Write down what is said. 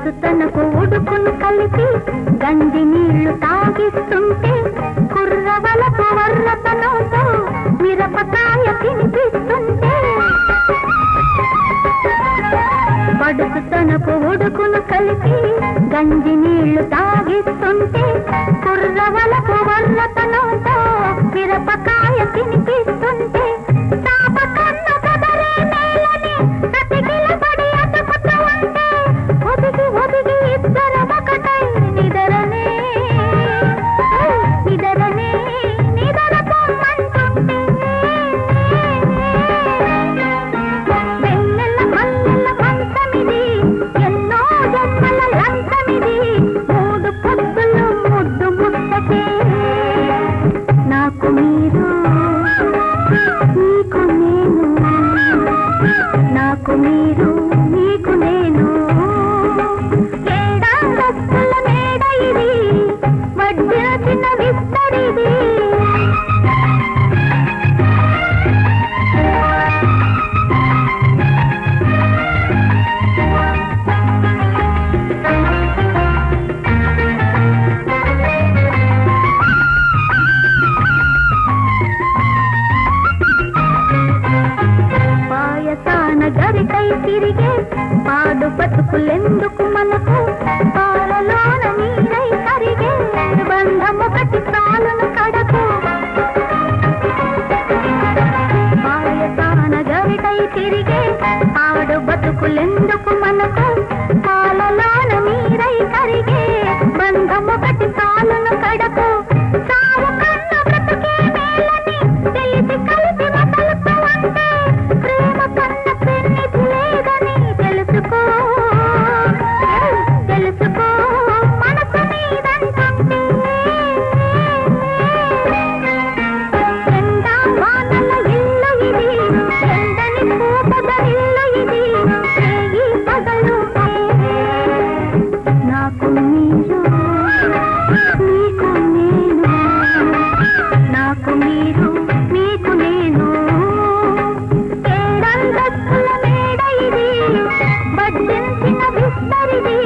ఉడుకును కలిపి గంజి నీళ్ళు తాగిస్తుంటే కుర్రవలపు వర్రతనంతో మిరపకాయ తినిపిస్తుంటే. బడుకు తనకు ఉడుకును కలిపి గంజి నీళ్ళు తాగిస్తుంటే కుర్రవలపు వర్రతనంతో మిరపకాయ తినిపిస్తుంటే. నాకు మీరు మీకు నేను కోరికై తిరిగే పాడు బతుకులెందుకు మనకు పాలలోన నీరై కరిగే? బంధమొకటి తాళను కడకు పాయసాన గవిటై తిరిగే పాడు బతుకులెందుకు మనకు పాలలోన నీరై కరిగే బంధమొకటి తాళను కడకు. సాగు కన్న బ్రతుకే మేలని తెలిసి కలిపి బడ్డించిన విస్తరిది